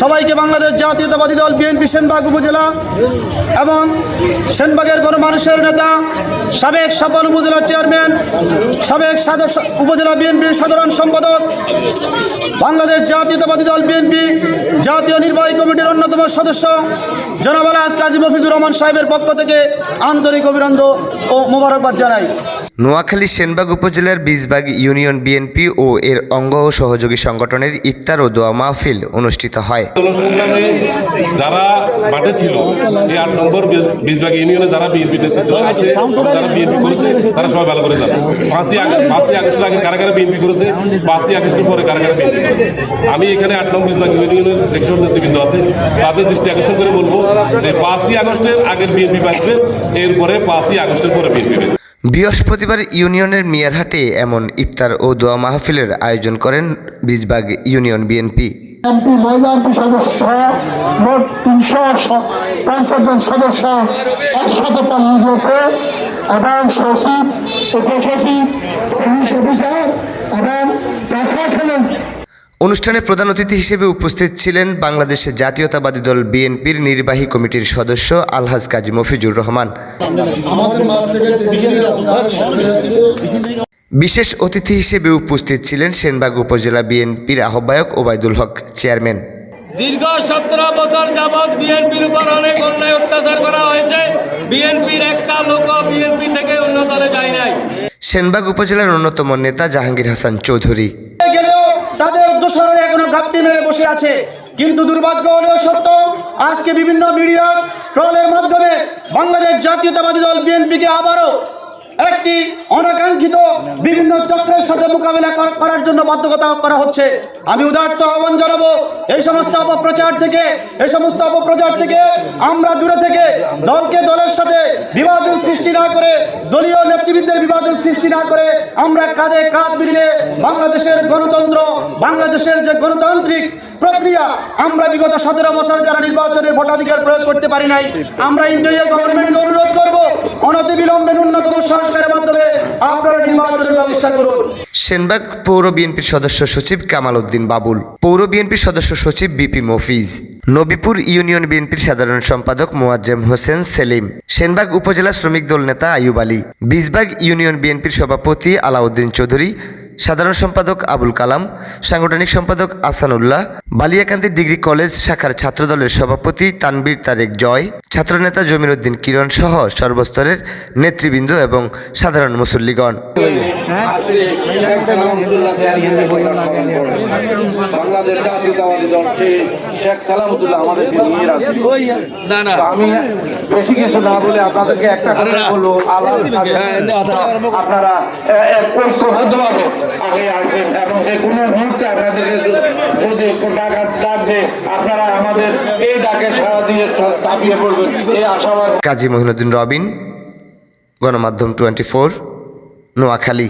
সবাইকে বাংলাদেশ জাতীয়তাবাদী দল, বিএনপি, সেনবাগ উপজেলা এবং সেনবাগের কোনো মানুষের নেতা, সাবেক সাপান উপজেলা চেয়ারম্যান, সাবেক সদস্য উপজেলা বিএনপির সাধারণ সম্পাদক, বাংলাদেশ জাতীয়তাবাদী দল, বিএনপি জাতীয় নির্বাহী কমিটির অন্যতম সদস্য, জনাব আজ কাজী মফিজুর রহমান সাহেবের পক্ষ থেকে আন্তরিক অভিনন্দন ও মোবারকবাদ জানাই। নোয়াখালী সেনবাগ উপজেলার বীজবাগ ইউনিয়ন বিএনপি ও এর অঙ্গ ও সহযোগী সংগঠনের ইফতার ও দোয়া মাহফিল অনুষ্ঠিত হয়। যারা মাঠে ছিল, এই আট নম্বর বীজবাগ ইউনিয়নে যারা বিএনপি নেতৃত্ব আছে, যারা বিএনপি করেছে, তারা সবাই ভালো করে জানে। পাঁচই আগস্ট পাঁচই আগস্টের আগে কারা কারা বিএনপি করেছে, পাঁচই আগস্টের পরে কারা কারা বিএনপি করেছে। আমি এখানে আট নম্বর বীজবাগ ইউনিয়নের একশো নেতৃবৃন্দ আছে, তাদের দৃষ্টি আকর্ষণ করে বলব যে পাঁচই আগস্টের আগের বিএনপি বাঁচবে, এরপরে পাঁচই আগস্টের পরে বিএনপি বৃহস্পতিবার ইউনিয়নের মিয়ারহাটে এমন ইফতার ও দোয়া মাহফিলের আয়োজন করেন বীজবাগ ইউনিয়ন বিএনপি। এমপি, মহিলা এমপি সদস্য, মোট তিনশো পঞ্চাশ জন সদস্য একসাথে পালিয়ে করেছে এবং সচিব, উপসচিব, পুলিশ অফিসার এবং প্রশাসনিক অনুষ্ঠানে প্রধান অতিথি হিসেবে উপস্থিত ছিলেন বাংলাদেশের জাতীয়তাবাদী দল বিএনপির নির্বাহী কমিটির সদস্য আলহাজ কাজী মফিজুর রহমান। বিশেষ অতিথি হিসেবে উপস্থিত ছিলেন সেনবাগ উপজেলা বিএনপির আহ্বায়ক ওবায়দুল হক চেয়ারম্যান। দীর্ঘ সতেরো বছর যাবৎ বিএনপির উপর অনেক অন্যায় অত্যাচার করা হয়েছে। বিএনপির একটা লোক বিএনপি থেকে অন্য দলে যায় নাই। সেনবাগ উপজেলার অন্যতম নেতা জাহাঙ্গীর হাসান চৌধুরী। দোষরের এখনও ঘাপটি মেরে বসে আছে। কিন্তু দুর্ভাগ্য হলেও সত্য, আজকে বিভিন্ন মিডিয়া ট্রলের মাধ্যমে বাংলাদেশ জাতীয়তাবাদী দল বিএনপিকে আবারও একটি অনাকাঙ্ক্ষিত বিভিন্ন চক্রের সাথে মোকাবিলা করার জন্য বাধ্যকতা করা হচ্ছে। আমি উদার্ত আহ্বান জানাব, এই সমস্ত অপপ্রচার থেকে, এই সমস্ত অপপ্রচার থেকে আমরা দূরে থেকে দলকে দলের সাথে বিভাজন সৃষ্টি না করে, দলীয় নেতৃবৃন্দের বিভাজন সৃষ্টি না করে আমরা কাঁধে কাঁধ মিলিয়ে বাংলাদেশের গণতন্ত্র, বাংলাদেশের যে গণতান্ত্রিক প্রক্রিয়া, আমরা বিগত সতেরো বছর যারা নির্বাচনের ভোটাধিকার প্রয়োগ করতে পারি নাই, আমরা ইন্টারিয়ার গভর্নমেন্টকে অনুরোধ করব অনতিবিলম্বে ন্যূনতম সংস্কারের মাধ্যমে আপনারা নির্বাচনের ব্যবস্থা করুন। সেনবাগ পৌর বিএনপির সদস্য সচিব কামাল উদ্দিন বাবুল, পৌর বিএনপির সদস্য সচিব বিপি মফিজ, নবীপুর ইউনিয়ন বিএনপির সাধারণ সম্পাদক মোয়াজ্জেম হোসেন সেলিম, সেনবাগ উপজেলা শ্রমিক দল নেতা আয়ুব আলী, বিশবাগ ইউনিয়ন বিএনপির সভাপতি আলাউদ্দিন চৌধুরী সাধারণ সম্পাদক আবুল কালাম সাংগঠনিক সম্পাদক আসানুল্লাহ বালিয়াকান্দি ডিগ্রি কলেজ শাখার ছাত্রদলের সভাপতি তানবীর তারেক জয় ছাত্রনেতা জমির উদ্দিন কিরণ সহ সর্বস্তরের নেতৃবৃন্দ এবং সাধারণ মুসল্লিগণ। বাংলাদেশ জাতীয়তাবাদী দল শেখ শেখ সালামতুল্লাহ আমাদের নিয়ে রাখছে ওই না না। আমি বেশি কিছু না বলে আপনাদেরকে একটা কথা বলব। আপনারা ঐক্যবদ্ধভাবে আগে আসবেন এবং যে কোনো মুহূর্তে আপনাদেরকে যদি টাকা লাগবে, আপনারা আমাদের এই ডাকে সারা দিয়ে চাপিয়ে পড়বেন। এই আশাবাদ। কাজী মহিনুদ্দিন রবিন, গণমাধ্যম টোয়েন্টি ফোর, নোয়াখালী।